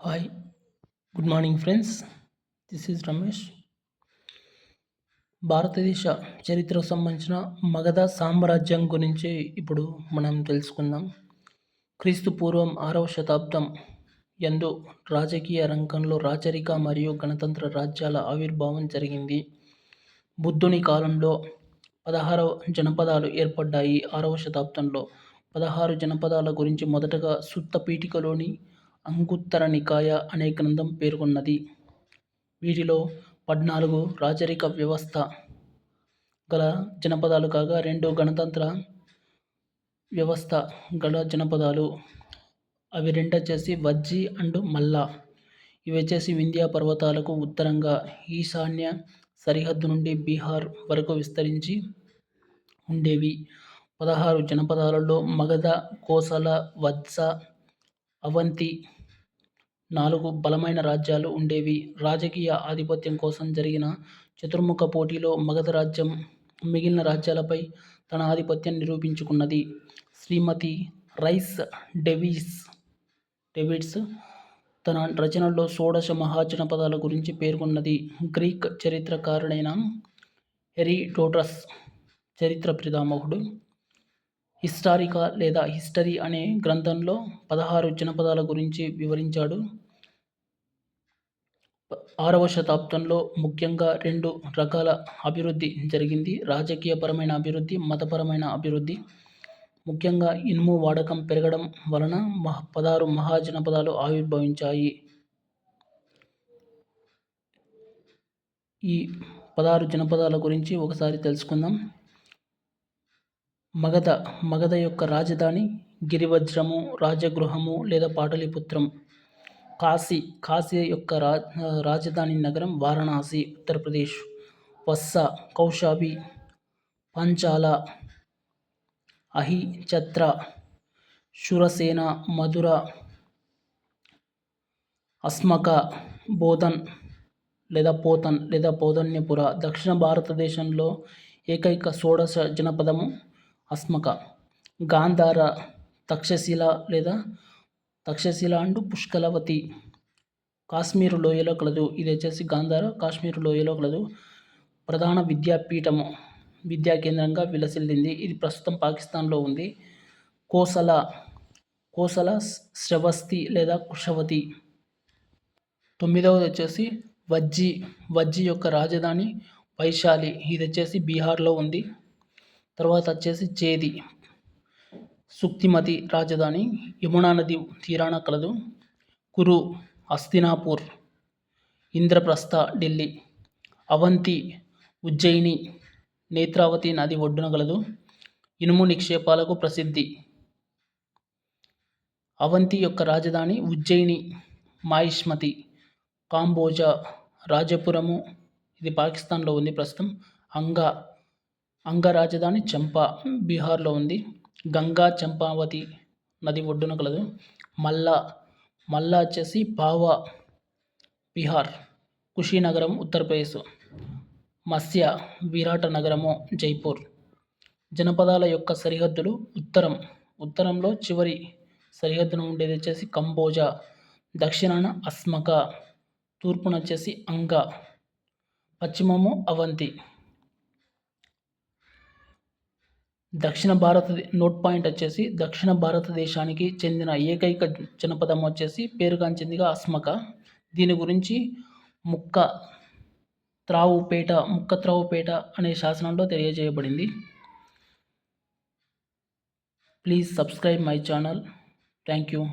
Hi good morning friends this is Ramesh భారతదేశ చరిత్రకు సంబంధించిన మగధ సామ్రాజ్యం గురించి ఇప్పుడు మనం తెలుసుకుందాం. క్రీస్తు పూర్వం ఆరవ శతాబ్దం ఎందు రాజకీయ రంగంలో రాచరిక మరియు గణతంత్ర రాజ్యాల ఆవిర్భావం జరిగింది. బుద్ధుని కాలంలో పదహారవ జనపదాలు ఏర్పడ్డాయి ఆరవ శతాబ్దంలో. పదహారు జనపదాల గురించి మొదటగా సుత్త పీఠికలోని అంగుత్తర నికాయ అనే గ్రంథం పేర్కొన్నది. వీటిలో పద్నాలుగు రాజరిక వ్యవస్థ గల జనపదాలు కాగా రెండు గణతంత్ర వ్యవస్థ గల జనపదాలు. అవి రెండొచ్చేసి వజ్జి అండ్ మల్లా. ఇవి వచ్చేసి వింధ్యా పర్వతాలకు ఉత్తరంగా ఈశాన్య సరిహద్దు నుండి బీహార్ వరకు విస్తరించి ఉండేవి. పదహారు జనపదాలలో మగధ కోసల వత్స అవంతి. నాలుగు బలమైన రాజ్యాలు ఉండేవి. రాజకీయ ఆధిపత్యం కోసం జరిగిన చతుర్ముఖ పోటీలో మగధ రాజ్యం మిగిలిన రాజ్యాలపై తన ఆధిపత్యం నిరూపించుకున్నది. శ్రీమతి రైస్ డెవిస్ డెవిడ్స్ తన రచనల్లో షోడశ మహాజనపదాల గురించి పేర్కొన్నది. గ్రీక్ చరిత్రకారుడైన హెరిడోటస్ చరిత్ర పితామహుడు హిస్టారికా లేదా హిస్టరీ అనే గ్రంథంలో పదహారు జనపదాల గురించి వివరించాడు. ఆరవ శతాబ్దంలో ముఖ్యంగా రెండు రకాల అభివృద్ధి జరిగింది. రాజకీయపరమైన అభివృద్ధి మతపరమైన అభివృద్ధి. ముఖ్యంగా ఇనుము వాడకం పెరగడం వలన మహ పదహారు మహాజనపదాలు ఆవిర్భవించాయి. ఈ పదహారు జనపదాల గురించి ఒకసారి తెలుసుకుందాం. మగధ మగధ యొక్క రాజధాని గిరివజ్రము రాజగృహము లేదా పాటలీపుత్రం. కాశీ కాశీ యొక్క రా రాజధాని నగరం వారణాసి ఉత్తరప్రదేశ్. వస్స కౌశాబి పంచాల అహి ఛత్ర శురసేన మధుర అస్మక బోధన్ లేదా పోతన్ లేదా పౌధన్యపుర దక్షిణ భారతదేశంలో ఏకైక షోడశ జనపదము అస్మక గాంధార తక్షశిల లేదా తక్షశిల అండ్ పుష్కలవతి. కాశ్మీర్ లోయలో కలదు. ఇది వచ్చేసి గాంధార కాశ్మీర్ లోయలో కలదు. ప్రధాన విద్యాపీఠము విద్యా కేంద్రంగా విలసిల్లింది. ఇది ప్రస్తుతం పాకిస్తాన్లో ఉంది. కోసల కోసల శ్రవస్తి లేదా కుషవతి తొమ్మిదవది వచ్చేసి వజ్జి వజ్జి యొక్క రాజధాని వైశాలి. ఇది వచ్చేసి బీహార్లో ఉంది. తర్వాత వచ్చేసి చేది. సుక్తిమతి రాజధాని యమునా నది తీరాన కలదు. కురు హస్తినాపూర్ ఇంద్రప్రస్థ ఢిల్లీ అవంతి ఉజ్జయిని నేత్రావతి నది ఒడ్డున కలదు. ఇనుము నిక్షేపాలకు ప్రసిద్ధి. అవంతి యొక్క రాజధాని ఉజ్జయిని మాయిష్మతి కాంబోజా రాజపురము ఇది పాకిస్తాన్లో ఉంది ప్రస్తుతం. అంగా అంగ రాజధాని చంపా బీహార్లో ఉంది. గంగా చంపావతి నది ఒడ్డున కలదు. మల్లా మల్లా వచ్చేసి పావా బీహార్ కుషీనగరం ఉత్తరప్రదేశ్ మత్స్య విరాట నగరము జైపూర్. జనపదాల యొక్క సరిహద్దులు ఉత్తరం. ఉత్తరంలో చివరి సరిహద్దున ఉండేది వచ్చేసి కంబోజా దక్షిణాన అస్మక తూర్పున వచ్చేసి అంగ పశ్చిమము అవంతి. దక్షిణ భారత నోట్ పాయింట్ వచ్చేసి దక్షిణ భారతదేశానికి చెందిన ఏకైక జనపదం వచ్చేసి పేరుగాంచిందిగా అస్మక. దీని గురించి ముక్క త్రావుపేట ముక్క త్రావుపేట అనే శాసనంలో తెలియజేయబడింది. Please subscribe my channel. Thank you.